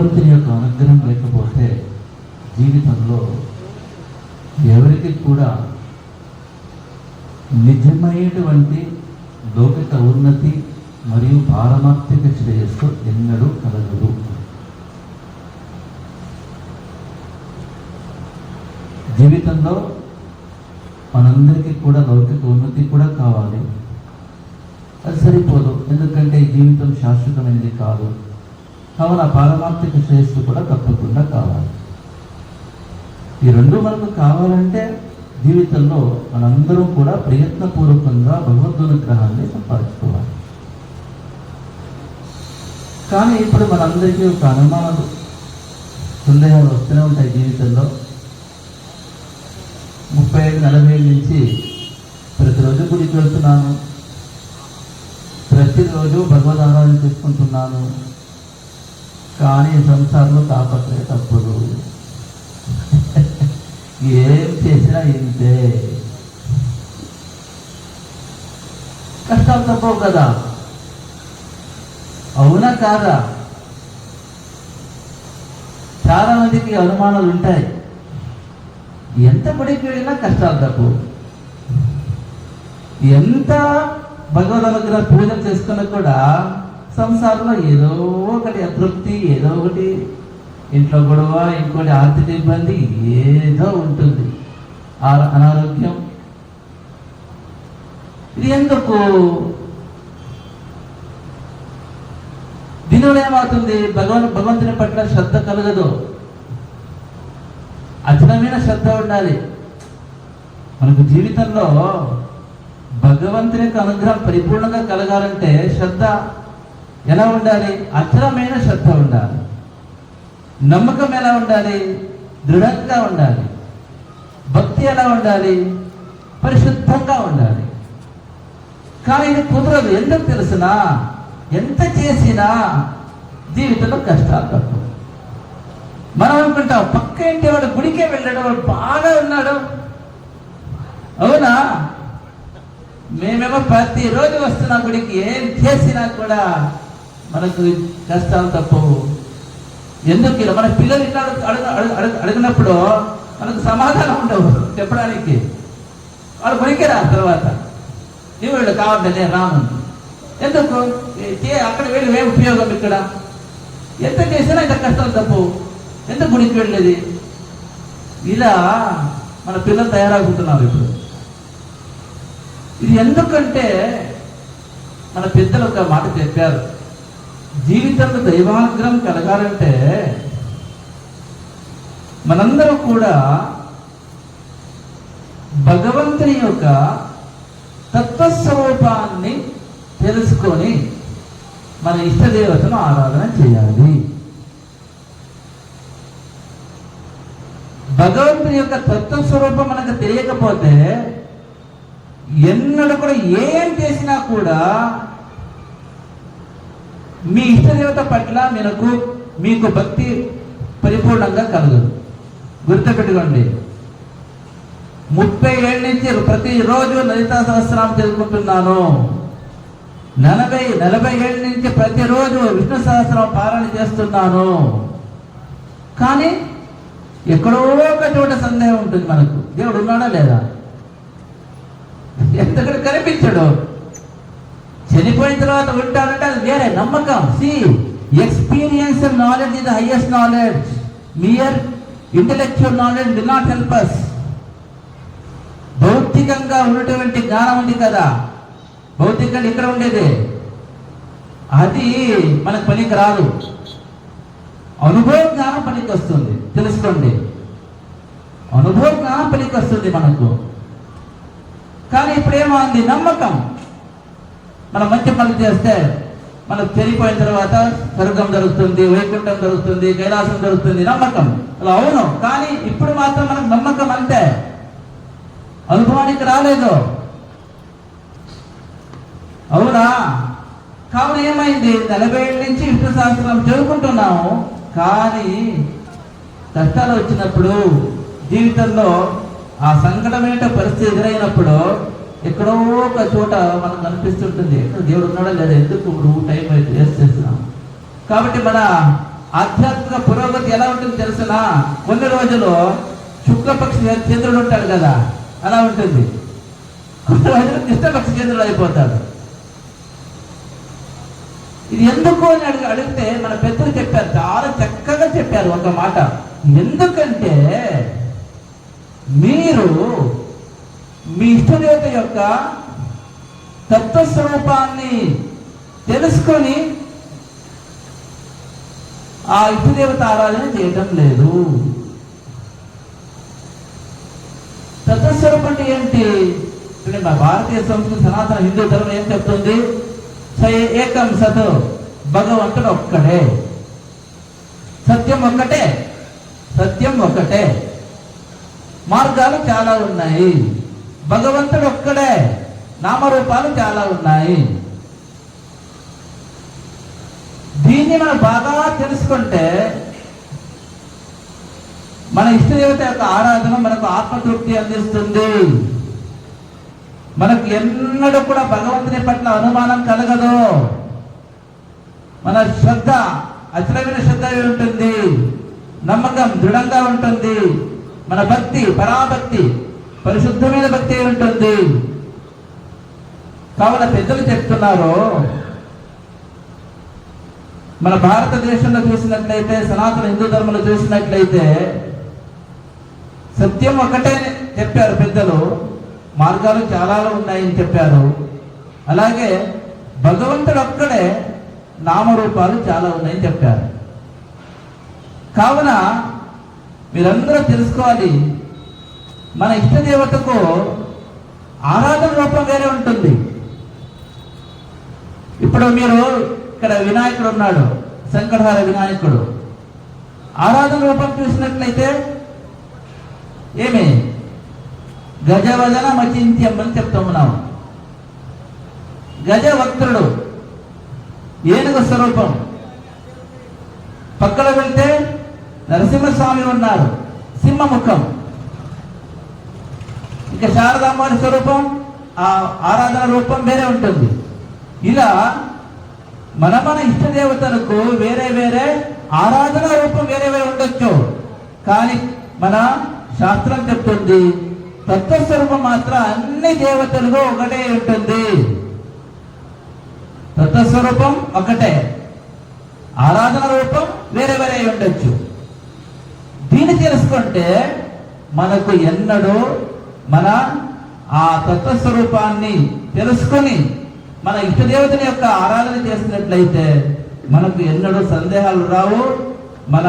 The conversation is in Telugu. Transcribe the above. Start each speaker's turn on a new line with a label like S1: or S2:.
S1: భగవంతుని యొక్క అనుగ్రహం లేకపోతే జీవితంలో ఎవరికి కూడా నిజమైనటువంటి లౌకిక ఉన్నతి మరియు పారమార్థిక శ్రేయస్సు ఎన్నడూ కలగదు. జీవితంలో మనందరికీ కూడా లౌకిక ఉన్నతి కూడా కావాలి. అది సరిపోదు. ఎందుకంటే జీవితం శాశ్వతమైనది కాదు. కావున పారమార్థిక శ్రేయస్సు కూడా తప్పకుండా కావాలి. ఈ రెండు మనకు కావాలంటే జీవితంలో మనందరం కూడా ప్రయత్నపూర్వకంగా భగవద్నుగ్రహాన్ని సంపాదించుకోవాలి. కానీ ఇప్పుడు మనందరికీ ఒక అనుమానాలు సందేహాలు వస్తూనే ఉంటాయి జీవితంలో. ముప్పై ఐదు నలభై ఏళ్ళ నుంచి ప్రతిరోజు గుడికి వెళ్తున్నాను. ప్రతిరోజు భగవద్ ఆరాధన చేసుకుంటున్నాను. కానీ సంసారంలో తాపత్రయ తప్పదు ఏం చేసినా ఇంతే. కష్టాలు తప్పవు కదా. అవునా కాదా? చాలా మందికి అనుమానాలు ఉంటాయి. ఎంత గుడికి వెళ్ళినా కష్టాలు తప్పవు. ఎంత భగవద్ అనుగ్రహ పూజలు చేసుకున్నా కూడా సంసారంలో ఏదో ఒకటి అతృప్తి ఏదో ఒకటి. ఇంట్లో గొడవ ఇంకోటి ఆర్థిక ఇబ్బంది ఏదో ఉంటుంది. ఆ- అనారోగ్యం. ఇది ఎందుకు? దీనివల్ల ఏమవుతుంది? భగవాన్ భగవంతుని పట్ల శ్రద్ధ కలగదు. అచలమైన శ్రద్ధ ఉండాలి. మనకు జీవితంలో భగవంతుని యొక్క అనుగ్రహం పరిపూర్ణంగా కలగాలంటే శ్రద్ధ ఎలా ఉండాలి? అచలమైన శ్రద్ధ ఉండాలి. నమ్మకం ఎలా ఉండాలి? దృఢంగా ఉండాలి. భక్తి ఎలా ఉండాలి? పరిశుద్ధంగా ఉండాలి. కానీ ఇది కుదరదు. ఎందుకు తెలుసునా? ఎంత చేసినా జీవితంలో కష్టాలు తప్పు మనం అనుకుంటాం పక్క ఇంటి వాడు గుడికే వెళ్ళాడు వాడు బాగా ఉన్నాడు. అవునా? మేమేమో ప్రతిరోజు వస్తున్నా గుడికి ఏం చేసినా కూడా మనకు కష్టాలు తప్పవు ఎందుకు ఇలా? మన పిల్లలు ఇట్లా అడుగు అడుగు అడుగు- అడిగినప్పుడు మనకు సమాధానం ఉండవు చెప్పడానికి. వాళ్ళు పనికిరా తర్వాత. నీవు వీళ్ళు కావాలంటే రాను ఎందుకు? ఏ- అక్కడ వెళ్ళి ఏం ఉపయోగం ఇక్కడ? ఎంత చేసినా ఇంత కష్టాలు తప్పు. ఎంత గుడికి వెళ్ళేది? ఇలా మన పిల్లలు తయారవుతున్నారు ఇప్పుడు. ఇది ఎందుకంటే మన పెద్దలు ఒక మాట చెప్పారు. జీవితంలో దైవానుగ్రహం కలగాలంటే మనందరం కూడా భగవంతుని యొక్క తత్వస్వరూపాన్ని తెలుసుకొని మన ఇష్టదేవతను ఆరాధన చేయాలి. భగవంతుని యొక్క తత్వస్వరూపం మనకు తెలియకపోతే ఎన్నడూ కూడా ఏం చేసినా కూడా మీ ఇష్టదేవత పట్ల మీకు మీకు భక్తి పరిపూర్ణంగా కలదు. గుర్తుపెట్టుకోండి. ముప్పై ఏళ్ళ నుంచి ప్రతిరోజు లలితా సహస్రాలు చదువుకుంటున్నాను. నలభై నలభై ఏళ్ళ నుంచి ప్రతిరోజు విష్ణు సహస్రం పాలన చేస్తున్నాను. కానీ ఎక్కడో ఒక చోట సందేహం ఉంటుంది మనకు. దేవుడు ఉన్నాడా లేదా? ఎంతక్కడ కనిపించడు? చనిపోయిన తర్వాత ఉంటారంటే అది వేరే నమ్మకం. See experience knowledge is highest knowledge mere intellectual knowledge did not help us భౌతికంగా ఉన్నటువంటి జ్ఞానం ఉంది కదా. భౌతికంగా ఇక్కడ ఉండేది. అది మనకు పనికి రాదు. అనుభవ జ్ఞానం పనికి వస్తుంది. తెలుసుకోండి. అనుభవ జ్ఞానం పనికి వస్తుంది మనకు. కానీ ఇప్పుడు ఏమైంది నమ్మకం. మనం మంచి పనులు చేస్తే మనకు చనిపోయిన తర్వాత స్వర్గం జరుగుతుంది వైకుంఠం జరుగుతుంది కైలాసం జరుగుతుంది నమ్మకం. అలా అవును కానీ ఇప్పుడు మాత్రం మనకు నమ్మకం అంతే. అనుభవానికి రాలేదు. అవునా? కావున ఏమైంది? నలభై ఏళ్ళ నుంచి విష్ణు శాస్త్రం చదువుకుంటున్నాము కానీ కష్టాలు వచ్చినప్పుడు జీవితంలో ఆ సంకటమైన పరిస్థితి ఎదురైనప్పుడు ఎక్కడో ఒక చోట మనకు కనిపిస్తుంటుంది. ఎక్కడ దేవుడు ఉన్నాడో లేదా? ఎందుకు నువ్వు టైం అయితే వేస్ట్ చేస్తున్నావు? కాబట్టి మన ఆధ్యాత్మిక పురోగతి ఎలా ఉంటుంది తెలుసునా? కొన్ని రోజులు శుక్లపక్ష చంద్రుడు ఉంటాడు కదా అలా ఉంటుంది. కొన్ని రోజులు కృష్ణపక్ష చంద్రుడు అయిపోతాడు. ఇది ఎందుకు అని అడిగి అడిగితే మన పెద్దలు చెప్పారు చాలా చక్కగా చెప్పారు ఒక మాట. ఎందుకంటే మీరు మీ ఇష్టదేవత యొక్క తత్వస్వరూపాన్ని తెలుసుకొని ఆ ఇష్టదేవత ఆరాధన చేయటం లేదు. తత్వస్వరూపం అంటే ఏంటి? చూడండి మా భారతీయ సంస్కృతి సనాతన హిందూ ధర్మం ఏం చెప్తుంది? ఏకం సత్ భగవంతుడు ఒక్కడే. సత్యం ఒక్కటే. సత్యం ఒక్కటే. మార్గాలు చాలా ఉన్నాయి. భగవంతుడు ఒక్కడే. నామరూపాలు చాలా ఉన్నాయి. దీన్ని మనం బాగా తెలుసుకుంటే మన ఇష్టదేవత యొక్క ఆరాధన మనకు ఆత్మతృప్తి అందిస్తుంది. మనకు ఎన్నడూ కూడా భగవంతుని పట్ల అనుమానం కలగదు. మన శ్రద్ధ అచలమైన శ్రద్ధ ఉంటుంది. నమ్మకం దృఢంగా ఉంటుంది. మన భక్తి పరాభక్తి పరిశుద్ధమైన భక్తి ఉంటుంది. కావున పెద్దలు చెప్తున్నారు మన భారతదేశంలో చూసినట్లయితే సనాతన హిందూ ధర్మంలో చూసినట్లయితే సత్యం ఒకటే చెప్పారు పెద్దలు. మార్గాలు చాలా ఉన్నాయని చెప్పారు. అలాగే భగవంతుడు ఒక్కడే నామరూపాలు చాలా ఉన్నాయని చెప్పారు. కావున మీరందరూ తెలుసుకోవాలి మన ఇష్టదేవతకు ఆరాధన రూపం ఉంటుంది. ఇప్పుడు మీరు ఇక్కడ వినాయకుడు ఉన్నాడు శంకరహార వినాయకుడు. ఆరాధన రూపం చూసినట్లయితే ఏమి? గజవదన మచింత్యం అని చెప్తున్నాం గజవక్త్రుడు ఏనుగు స్వరూపం. పక్కన వెళ్తే నరసింహస్వామి ఉన్నారు సింహముఖం. ఇంకా శారదాంబారి స్వరూపం ఆ ఆరాధన రూపం వేరే ఉంటుంది. ఇలా మన మన ఇష్ట దేవతలకు వేరే వేరే ఆరాధన రూపం వేరే వేరే ఉండొచ్చు. కానీ మన శాస్త్రం చెప్తుంది తత్వస్వరూపం మాత్రం అన్ని దేవతలకు ఒకటే ఉంటుంది. తత్వస్వరూపం ఒకటే ఆరాధన రూపం వేరే వేరే ఉండొచ్చు. దీన్ని తెలుసుకుంటే మనకు ఎన్నడూ మన ఆ తత్వస్వరూపాన్ని తెలుసుకొని మన ఇష్టదేవతని యొక్క ఆరాధన చేసినట్లయితే మనకు ఎన్నడూ సందేహాలు రావు. మన